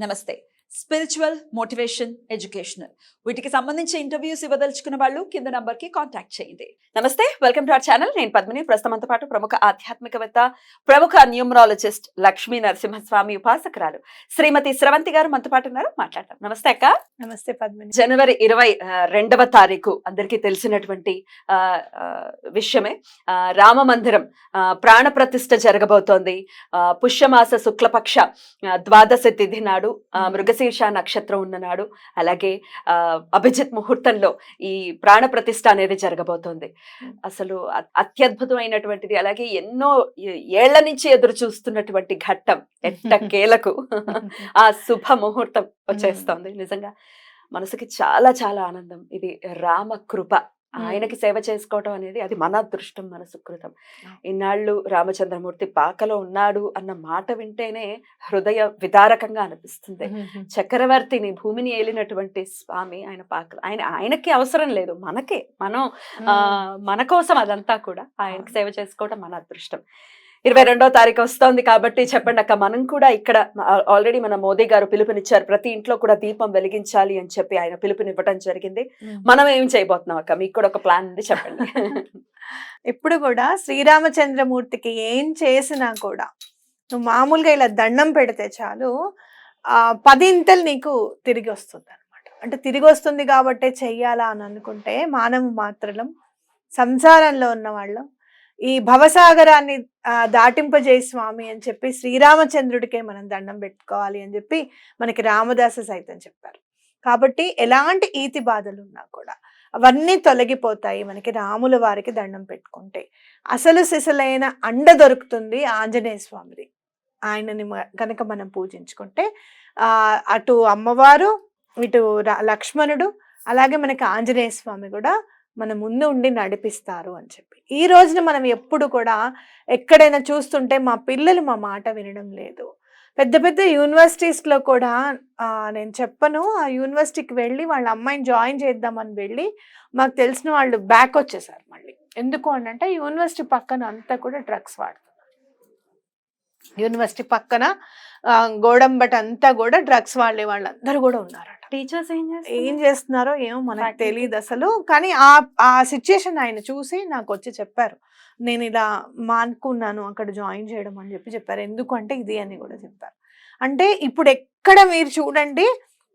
నమస్తే. Spiritual motivation educational వీటికి సంబంధించి ఇంటర్వ్యూస్ ఇవ్వదలుచుకున్న వాళ్ళు కింద నంబర్కి కాంటాక్ట్ చేయండి. నమస్తే వెల్కమ్ టు అవర్ ఛానల్ నేను పద్మిని. ప్రస్తుతంతో పాటు ప్రముఖ ఆధ్యాత్మికవేత్త ప్రముఖ న్యూమరాలజిస్ట్ లక్ష్మీ నరసింహస్వామి ఉపాసకురాలు శ్రీమతి స్రవంతి గారు మనతో పాటు ఉన్నారు. మాట్లాడతాం నమస్తే అక్క. నమస్తే పద్మిని. జనవరి ఇరవై రెండవ తారీఖు అందరికీ తెలిసినటువంటి విషయమే. రామ మందిరం ప్రాణ ప్రతిష్ఠ జరగబోతోంది. పుష్యమాస శుక్లపక్ష ద్వాదశి తిథి నాడు ఆ, మృగశీర్ష నక్షత్రం ఉన్న నాడు అలాగే ఆ, అభిజిత్ ముహూర్తంలో ఈ ప్రాణ ప్రతిష్ఠ అనేది జరగబోతోంది. అసలు అత్యద్భుతమైనటువంటిది అలాగే ఎన్నో ఏళ్ళ నుంచి ఎదురు చూస్తున్నటువంటి ఘట్టం ఎట్టకేలకు ఆ శుభ ముహూర్తం వచ్చేస్తోంది. నిజంగా మనసుకి చాలా చాలా ఆనందం. ఇది రామ కృప. ఆయనకి సేవ చేసుకోవటం అనేది అది మన అదృష్టం మన సుకృతం. ఇన్నాళ్ళు రామచంద్రమూర్తి పాకలో ఉన్నాడు అన్న మాట వింటేనే హృదయ విదారకంగా అనిపిస్తుంది. చక్రవర్తిని భూమిని ఏలినటువంటి స్వామి ఆయన పాకలు ఆయన ఆయనకి అవసరం లేదు. మనకే మనం ఆ మన కోసం అదంతా కూడా ఆయనకి సేవ చేసుకోవడం మన అదృష్టం. ఇరవై రెండో తారీఖు వస్తోంది కాబట్టి చెప్పండి అక్క. మనం కూడా ఇక్కడ ఆల్రెడీ మన మోదీ గారు పిలుపునిచ్చారు. ప్రతి ఇంట్లో కూడా దీపం వెలిగించాలి అని చెప్పి ఆయన పిలుపునివ్వడం జరిగింది. మనం ఏం చేయబోతున్నాం అక్క? మీకు కూడా ఒక ప్లాన్ ఉంది చెప్పండి. ఇప్పుడు కూడా శ్రీరామచంద్రమూర్తికి ఏం చేసినా కూడా నువ్వు మామూలుగా ఇలా దండం పెడితే చాలు ఆ పదింతలు నీకు తిరిగి వస్తుంది అనమాట అంటే తిరిగి వస్తుంది కాబట్టే చెయ్యాలా అని అనుకుంటే మానవ మాత్రలం సంసారంలో ఉన్న వాళ్ళం ఈ భవసాగరాన్ని దాటింపజేయి స్వామి అని చెప్పి శ్రీరామచంద్రుడికే మనం దండం పెట్టుకోవాలి అని చెప్పి మనకి రామదాస సైతం చెప్పారు. కాబట్టి ఎలాంటి ఈతి బాధలు ఉన్నా కూడా అవన్నీ తొలగిపోతాయి మనకి రాముల వారికి దండం పెట్టుకుంటే. అసలు సిసలైన అండ దొరుకుతుంది ఆంజనేయ స్వామిది. ఆయనని కనుక మనం పూజించుకుంటే అటు అమ్మవారు ఇటు లక్ష్మణుడు అలాగే మనకి ఆంజనేయ స్వామి కూడా మన ముందు ఉండి నడిపిస్తారు అని చెప్పి. ఈ రోజున మనం ఎప్పుడు కూడా ఎక్కడైనా చూస్తుంటే మా పిల్లలు మా మాట వినడం లేదు. పెద్ద పెద్ద యూనివర్సిటీస్లో కూడా నేను చెప్పను ఆ యూనివర్సిటీకి వెళ్ళి వాళ్ళ అమ్మాయిని జాయిన్ చేద్దామని వెళ్ళి మాకు తెలిసిన వాళ్ళు బ్యాక్ వచ్చేసారు మళ్ళీ. ఎందుకు అని అంటే యూనివర్సిటీ పక్కన అంతా కూడా డ్రగ్స్ వాడుతున్నారు. యూనివర్సిటీ పక్కన గోడంబట్ అంతా కూడా డ్రగ్స్ వాళ్ళే వాళ్ళందరూ కూడా ఉన్నారు. టీచర్స్ ఏం ఏం చేస్తున్నారో? ఏమో మనకు. తెలియదు అసలు. కానీ ఆ ఆ సిచ్యుయేషన్ ఆయన చూసి నాకు వచ్చి చెప్పారు. నేను ఇలా మానుకున్నాను అక్కడ జాయిన్ చేయడం అని చెప్పి చెప్పారు. ఎందుకు అంటే ఇది అని కూడా చెప్పారు. అంటే ఇప్పుడు ఎక్కడ మీరు చూడండి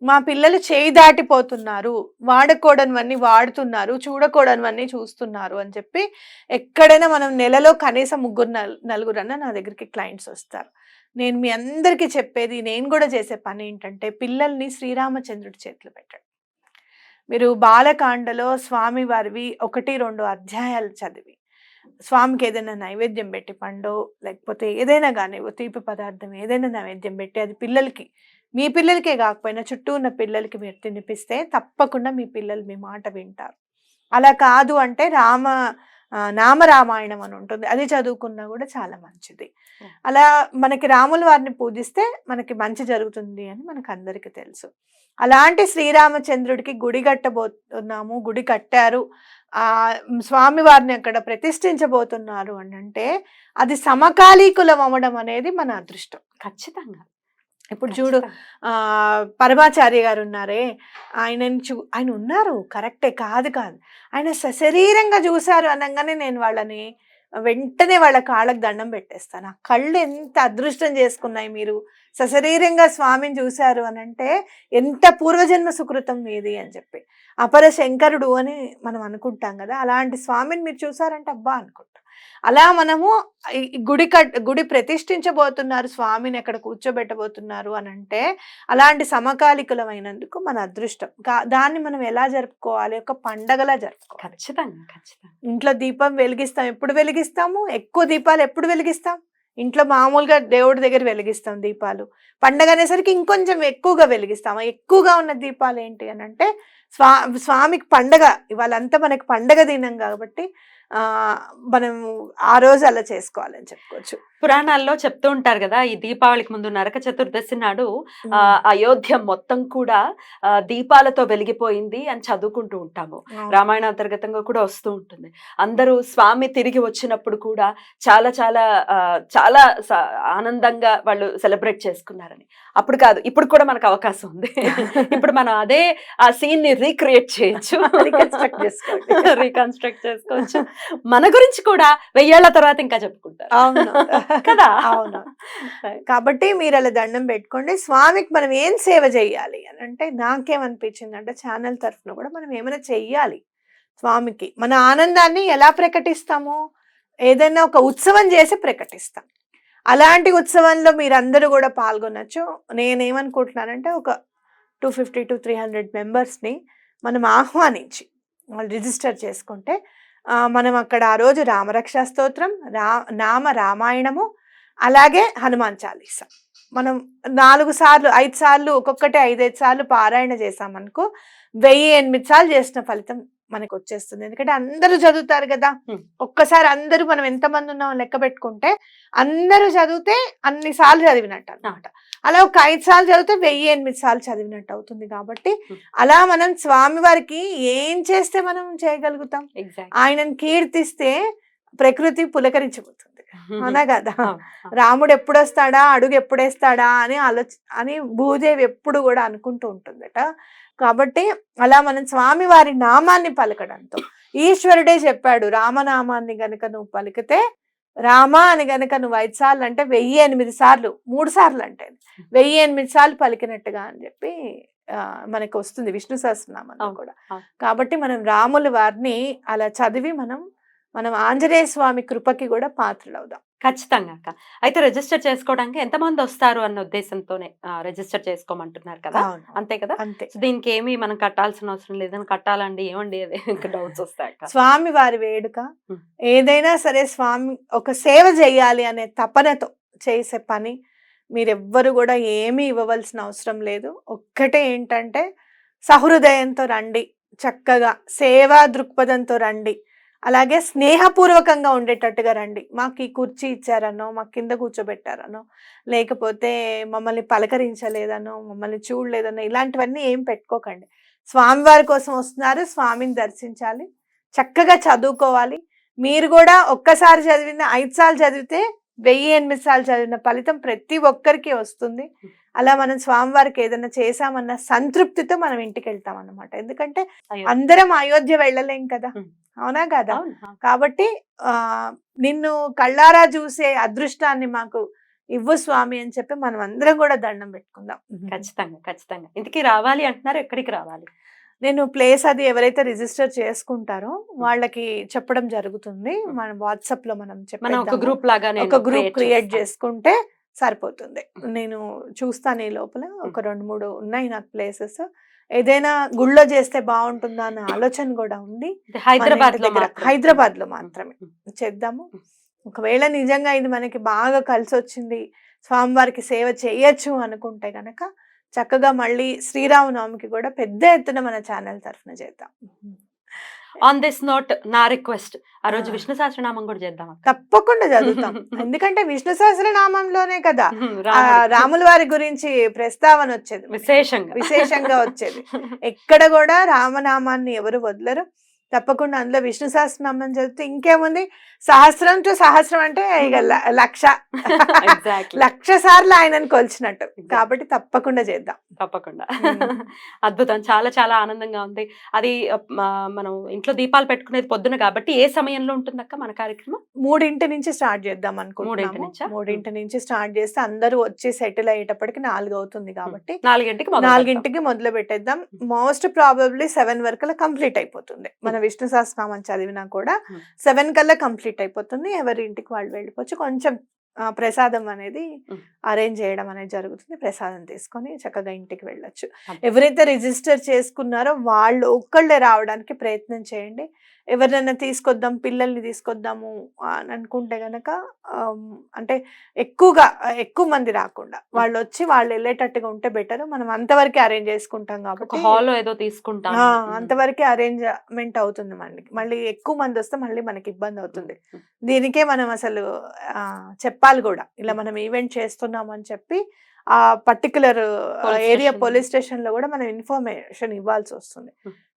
మా పిల్లలు చేయి దాటిపోతున్నారు. వాడకూడనివన్నీ వాడుతున్నారు చూడకూడనివన్నీ చూస్తున్నారు అని చెప్పి ఎక్కడైనా మనం నెలలో కనీసం ముగ్గురు నల్ నలుగురన్నా నా దగ్గరికి క్లయింట్స్ వస్తారు. నేను మీ అందరికీ చెప్పేది నేను కూడా చేసే పని ఏంటంటే పిల్లల్ని శ్రీరామచంద్రుడి చేతిలో పెట్టండి. మీరు బాలకాండలో స్వామి వారివి ఒకటి రెండు అధ్యాయాలు చదివి స్వామికి ఏదైనా నైవేద్యం పెట్టి పండు లేకపోతే ఏదైనా కానీ తీపి పదార్థం ఏదైనా నైవేద్యం పెట్టి అది పిల్లలకి మీ పిల్లలకే కాకపోయినా చుట్టూ ఉన్న పిల్లలకి మీరు తినిపిస్తే తప్పకుండా మీ పిల్లలు మీ మాట వింటారు. అలా కాదు అంటే రామ నామరామాయణం అని ఉంటుంది. అది చదువుకున్నా కూడా చాలా మంచిది. అలా మనకి రాముల వారిని పూజిస్తే మనకి మంచి జరుగుతుంది అని మనకు అందరికీ తెలుసు. అలాంటి శ్రీరామచంద్రుడికి గుడి కట్టబోతున్నాము గుడి కట్టారు. ఆ స్వామి వారిని అక్కడ ప్రతిష్ఠించబోతున్నారు అని అంటే అది సమకాలీకులం అవ్వడం అనేది మన అదృష్టం. ఖచ్చితంగా. ఇప్పుడు చూడు ఆ పరమాచార్య గారు ఉన్నారే ఆయనని చూ ఆయన ఉన్నారు కరెక్టే కాదు కాదు. ఆయన సశరీరంగా చూశారు అనగానే నేను వాళ్ళని వెంటనే వాళ్ళ కాళ్ళకు దండం పెట్టేస్తాను. ఆ కళ్ళు ఎంత అదృష్టం చేసుకున్నాయి మీరు. సశరీరంగా స్వామిని చూశారు అని అంటే ఎంత పూర్వజన్మ సుకృతం మీది అని చెప్పి. అపర శంకరుడు అని మనం అనుకుంటాం కదా అలాంటి స్వామిని మీరు చూసారంటే అబ్బా అనుకుంటాం. అలా మనము గుడి కట్ గుడి ప్రతిష్ఠించబోతున్నారు స్వామిని అక్కడ కూర్చోబెట్టబోతున్నారు అని అంటే అలాంటి సమకాలికులమైనందుకు మన అదృష్టం. కా- దాన్ని మనం ఎలా జరుపుకోవాలి? ఒక పండగలా జరుపుకోవాలి. ఖచ్చితంగా ఖచ్చితంగా. ఇంట్లో దీపం వెలిగిస్తాం ఎప్పుడు వెలిగిస్తాము? ఎక్కువ దీపాలు ఎప్పుడు వెలిగిస్తాం? ఇంట్లో మామూలుగా దేవుడి దగ్గర వెలిగిస్తాం దీపాలు. పండగ అనేసరికి ఇంకొంచెం ఎక్కువగా వెలిగిస్తాం. ఎక్కువగా ఉన్న దీపాలు ఏంటి అని అంటే స్వా స్వామికి పండగ ఇవాళంతా మనకి పండగ దినం కాబట్టి ఆ మనం ఆ రోజు అలా చేసుకోవాలని చెప్పుకోవచ్చు. పురాణాల్లో చెప్తూ ఉంటారు కదా ఈ దీపావళికి ముందు నరక చతుర్దశి నాడు ఆ అయోధ్య మొత్తం కూడా దీపాలతో వెలిగిపోయింది అని చదువుకుంటూ ఉంటాము. రామాయణ అంతర్గతంగా కూడా వస్తూ ఉంటుంది. అందరూ స్వామి తిరిగి వచ్చినప్పుడు కూడా చాలా చాలా ఆ, చాలా ఆనందంగా వాళ్ళు సెలబ్రేట్ చేసుకున్నారని. అప్పుడు కాదు ఇప్పుడు కూడా మనకు అవకాశం ఉంది. ఇప్పుడు మనం అదే ఆ సీన్ని రీక్రియేట్ చేయొచ్చు. Reconstruct చేసుకోండి. రీకన్స్ట్రక్ట్ చేసుకోవచ్చు. మన గురించి కూడా వెయ్యేళ్ళ తర్వాత ఇంకా చెప్పుకుంటారు. అవును. కదా? అవును. కాబట్టి మీరు అలా దండం పెట్టుకోండి. స్వామికి మనం ఏం సేవ చేయాలి అని అంటే నాకేమనిపించింది అంటే ఛానల్ తరఫున కూడా మనం ఏమైనా చెయ్యాలి స్వామికి. మన ఆనందాన్ని ఎలా ప్రకటిస్తాము? ఏదైనా ఒక ఉత్సవం చేసి ప్రకటిస్తాం. అలాంటి ఉత్సవంలో మీరందరూ కూడా పాల్గొనొచ్చు. నేనేమనుకుంటున్నానంటే ఒక two fifty to three hundred మెంబర్స్ని మనం ఆహ్వానించి వాళ్ళు రిజిస్టర్ చేసుకుంటే మనం అక్కడ ఆ రోజు రామరక్ష స్తోత్రం రా నామ రామాయణము అలాగే హనుమాన్ చాలీస. మనం నాలుగు సార్లు ఐదు సార్లు ఒక్కొక్కటి ఐదైదు సార్లు పారాయణ చేసామనుకో వెయ్యి ఎనిమిది సార్లు చేసిన ఫలితం మనకు వచ్చేస్తుంది ఎందుకంటే అందరూ చదువుతారు కదా. ఒక్కసారి అందరూ మనం ఎంతమంది ఉన్నామో లెక్క పెట్టుకుంటే అందరూ చదివితే అన్ని సార్లు చదివినట్టు అనమాట అలా ఒక ఐదు సార్లు చదివితే వెయ్యి ఎనిమిది సార్లు చదివినట్టు అవుతుంది కాబట్టి. అలా మనం స్వామి వారికి ఏం చేస్తే మనం చేయగలుగుతాం? ఆయనను కీర్తిస్తే ప్రకృతి పులకరించిపోతుంది అవునా కదా? రాముడు ఎప్పుడు వస్తాడా అడుగు ఎప్పుడేస్తాడా? అని ఆలోచ అని భూదేవి ఎప్పుడు కూడా అనుకుంటూ ఉంటుందట. కాబట్టి అలా మనం స్వామి వారి నామాన్ని పలకడంతో ఈశ్వరుడే చెప్పాడు రామనామాన్ని గనక నువ్వు పలికితే రామ అని గనక నువ్వు ఐదు సార్లు అంటే వెయ్యి ఎనిమిది సార్లు మూడు సార్లు అంటే వెయ్యి ఎనిమిది సార్లు పలికినట్టుగా అని చెప్పి మనకు వస్తుంది విష్ణు సహస్రనామంలో అవును, కూడా. కాబట్టి మనం రాముల వారిని అలా చదివి మనం మనం ఆంజనేయ స్వామి కృపకి కూడా పాత్రలవుదాం. ఖచ్చితంగా అక్క. అయితే రిజిస్టర్ చేసుకోవడానికి ఎంతమంది వస్తారు అన్న ఉద్దేశంతోనే రిజిస్టర్ చేసుకోమంటున్నారు కదా. అంతే కదా? అంతే. దీనికి ఏమి మనం కట్టాల్సిన అవసరం లేదని కట్టాలండి ఏమండి డౌట్స్ వస్తాయి స్వామి వారి వేడుక. ఏదైనా సరే స్వామి ఒక సేవ చేయాలి అనే తపనతో చేసే పని మీరెవ్వరు కూడా ఏమీ ఇవ్వవలసిన అవసరం లేదు. ఒక్కటే ఏంటంటే సహృదయంతో రండి. చక్కగా సేవా దృక్పథంతో రండి. అలాగే స్నేహపూర్వకంగా ఉండేటట్టుగా రండి. మాకు ఈ కుర్చీ ఇచ్చారనో మాకు కింద కూర్చోబెట్టారనో లేకపోతే మమ్మల్ని పలకరించలేదనో మమ్మల్ని చూడలేదనో ఇలాంటివన్నీ ఏం పెట్టుకోకండి. స్వామివారి కోసం వస్తున్నారు స్వామిని దర్శించాలి చక్కగా చదువుకోవాలి. మీరు కూడా ఒక్కసారి చదివిన ఐదు సార్లు చదివితే వెయ్యి ఎనిమిది సార్లు చదివిన ఫలితం ప్రతి ఒక్కరికి వస్తుంది. అలా మనం స్వామివారికి ఏదైనా చేశామన్న సంతృప్తితో మనం ఇంటికి వెళ్తాం అన్నమాట ఎందుకంటే. అందరం అయోధ్య వెళ్ళలేం కదా. అవునా కదా. కాబట్టి ఆ నిన్ను కళ్ళారా చూసే అదృష్టాన్ని మాకు ఇవ్వు స్వామి అని చెప్పి మనం అందరం కూడా దండం పెట్టుకుందాం ఖచ్చితంగా ఖచ్చితంగా ఇంటికి రావాలి అంటున్నారు ఎక్కడికి రావాలి నేను ప్లేస్ అది ఎవరైతే రిజిస్టర్ చేసుకుంటారో వాళ్ళకి చెప్పడం జరుగుతుంది మన వాట్సాప్లో మనం మనం ఒక. గ్రూప్ లాగా ఒక గ్రూప్ క్రియేట్. చేసుకుంటే సరిపోతుంది. నేను చూస్తాను ఈ లోపల ఒక రెండు మూడు ఉన్నాయి నాకు ప్లేసెస్. ఏదైనా గుళ్ళో చేస్తే బాగుంటుందా అన్న ఆలోచన కూడా ఉంది హైదరాబాద్లో. హైదరాబాద్లో మాత్రమే. చేద్దాము. ఒకవేళ నిజంగా ఇది మనకి బాగా కలిసి వచ్చింది స్వామివారికి సేవ చేయొచ్చు అనుకుంటే గనక చక్కగా మళ్ళీ శ్రీరామనవమికి కూడా పెద్ద ఎత్తున మన ఛానల్ తరఫున చేద్దాం. ఆన్ దిస్ నోట్ నా రిక్వెస్ట్ ఆ రోజు. విష్ణు సహస్రనామం కూడా చేద్దాం. తప్పకుండా చదువుతాం ఎందుకంటే విష్ణు సహస్రనామంలోనే కదా. రాముల వారి గురించి ప్రస్తావన వచ్చేది. విశేషంగా విశేషంగా వచ్చేది ఎక్కడ కూడా రామనామాన్ని ఎవరు వదలరు తప్పకుండా అందులో విష్ణు సహస్రనామం చదివితే ఇంకేముంది? సహస్రం టు సహస్రం అంటే ఇక లక్ష. లక్ష సార్లు ఆయనను కొలిచినట్టు. కాబట్టి తప్పకుండా చేద్దాం. తప్పకుండా. అద్భుతం. చాలా చాలా ఆనందంగా ఉంది. అది మనం ఇంట్లో దీపాలు పెట్టుకునేది పొద్దున కాబట్టి ఏ సమయంలో ఉంటుందక్క మన కార్యక్రమం? మూడింటి నుంచి స్టార్ట్ చేద్దాం అనుకుంటున్నాము. నుంచా? మూడింటి నుంచి స్టార్ట్ చేస్తే అందరూ వచ్చి సెటిల్ అయ్యేటప్పటికి నాలుగు అవుతుంది కాబట్టి నాలుగింటికి నాలుగింటికి మొదలు పెట్టేద్దాం. మోస్ట్ ప్రాబబ్లీ సెవెన్ వరకు కంప్లీట్ అయిపోతుంది. మన విష్ణు సహస్రనామం చదివినా కూడా. సెవెన్ కల్లా కంప్లీట్ అయిపోతుంది ఎవరి ఇంటికి వాళ్ళు వెళ్ళిపోవచ్చు కొంచెం ప్రసాదం అనేది. అరేంజ్ చేయడం అనేది జరుగుతుంది. ప్రసాదం తీసుకొని చక్కగా ఇంటికి వెళ్ళొచ్చు. ఎవరైతే రిజిస్టర్ చేసుకున్నారో వాళ్ళు ఒక్కళ్ళే రావడానికి ప్రయత్నం చేయండి. ఎవరినైనా తీసుకొద్దాం పిల్లల్ని తీసుకొద్దాము అని అనుకుంటే గనక అంటే ఎక్కువగా ఎక్కువ మంది రాకుండా వాళ్ళు వచ్చి వాళ్ళు వెళ్ళేటట్టుగా ఉంటే బెటర్. మనం అంతవరకే అరేంజ్ చేసుకుంటాం కాబట్టి హాల్ ఏదో తీసుకుంటాం. అంతవరకే అరేంజ్మెంట్ అవుతుంది మనకి. మళ్ళీ ఎక్కువ మంది వస్తే మళ్ళీ మనకి ఇబ్బంది అవుతుంది. దీనికే మనం అసలు ఆ, చెప్పాలి కూడా. ఇలా మనం ఈవెంట్ చేస్తున్నాం అని చెప్పి ఆ పర్టికులర్ ఏరియా. పోలీస్ స్టేషన్లో కూడా మనం ఇన్ఫర్మేషన్ ఇవ్వాల్సి వస్తుంది.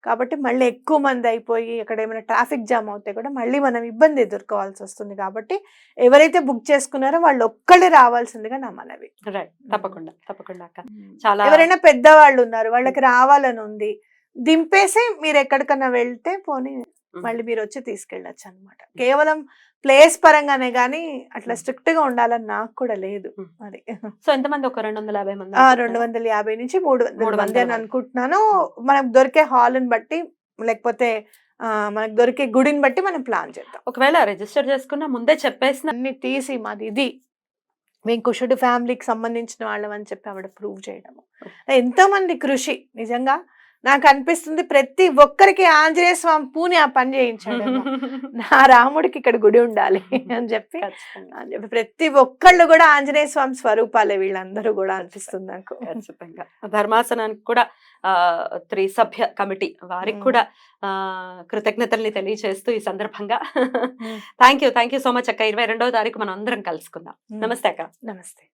కాబట్టి మళ్ళీ ఎక్కువ మంది అయిపోయి అక్కడ ఏమైనా ట్రాఫిక్ జామ్ అవుతే కూడా మళ్ళీ మనం ఇబ్బంది ఎదుర్కోవాల్సి వస్తుంది. కాబట్టి ఎవరైతే బుక్ చేసుకున్నారో వాళ్ళు ఒక్కళ్ళే రావాల్సిందిగా నా మనవి. రైట్ తప్పకుండా. తప్పకుండా అక్క. చాలా ఎవరైనా పెద్దవాళ్ళు ఉన్నారు వాళ్ళకి రావాలని ఉంది దింపేసి మీరు ఎక్కడికన్నా వెళ్తే పోనీ మళ్ళీ మీరు వచ్చి తీసుకెళ్ళచ్చు అనమాట కేవలం ప్లేస్ పరంగానే గానీ అట్లా స్ట్రిక్ట్గా ఉండాలని నాకు కూడా లేదు. అది. సో ఎంతమంది ఒక రెండు వందల యాభై మంది? రెండు వందల యాభై నుంచి మూడు మూడు మంది అని అనుకుంటున్నాను. మనకు దొరికే హాల్ని బట్టి లేకపోతే మనకు దొరికే గుడిని బట్టి మనం ప్లాన్ చేద్దాం. ఒకవేళ రిజిస్టర్ చేసుకున్నా ముందే చెప్పేసిన అన్ని తీసి మాది ఇది. మేము కుషుడు ఫ్యామిలీకి సంబంధించిన వాళ్ళం అని చెప్పి ఆవిడ ప్రూవ్ చేయడము. ఎంతో మంది కృషి. నిజంగా నాకు అనిపిస్తుంది ప్రతి ఒక్కరికి ఆంజనేయ స్వామి పూని ఆ పని చేయించాడు నా రాముడికి ఇక్కడ గుడి ఉండాలి అని చెప్పి అని చెప్పి ప్రతి ఒక్కళ్ళు కూడా ఆంజనేయ స్వామి స్వరూపాలే వీళ్ళందరూ కూడా అనిపిస్తుంది నాకు. ఖచ్చితంగా. ధర్మాసనానికి కూడా ఆ త్రిసభ్య కమిటీ వారికి. కూడా ఆ కృతజ్ఞతల్ని తెలియజేస్తూ ఈ సందర్భంగా. Thank you thank you so much అక్క. ఇరవై రెండవ తారీఖు మనం అందరం కలుసుకుందాం. నమస్తే అక్క. నమస్తే.